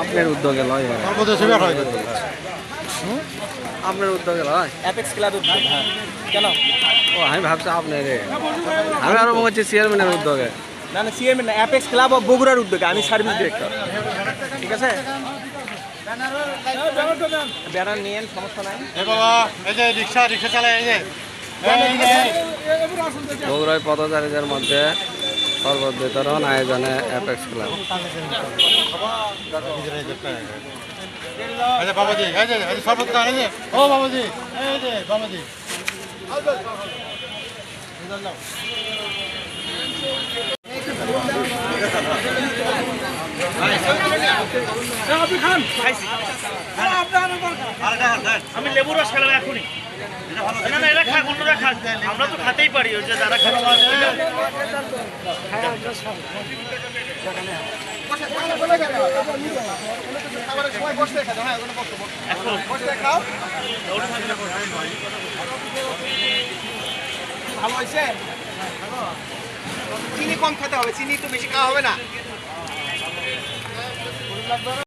আপনার উদ্যোগে লয় আপনার উদ্যোগে লয়? অ্যাপেক্স ক্লাব হ্যাঁ। কেন? ও আমি ভাবছি আপনার আমি আরও মনে হচ্ছে চেয়ারম্যানের উদ্যোগে। না না সিএম না অ্যাপেক্স ক্লাব অফ বগুড়ার উদ্যোগে আমি সার্ভিস ডিরেক্টর ঠিক আছে? ব্যানার নিয়েন সমস্যা নাই। বাবা এই যে রিক্সা রিক্সা চালায় এই যে। বগুড়ায় পথচারীদের মধ্যে শরবত আয়োজনে অ্যাপেক্স ক্লাব আমি লেবু রস খেলাম এখনই। আমরা তো খাতেই পারি যে যারা চিনি কম খেতে হবে, চিনি একটু বেশি খাওয়া হবে না।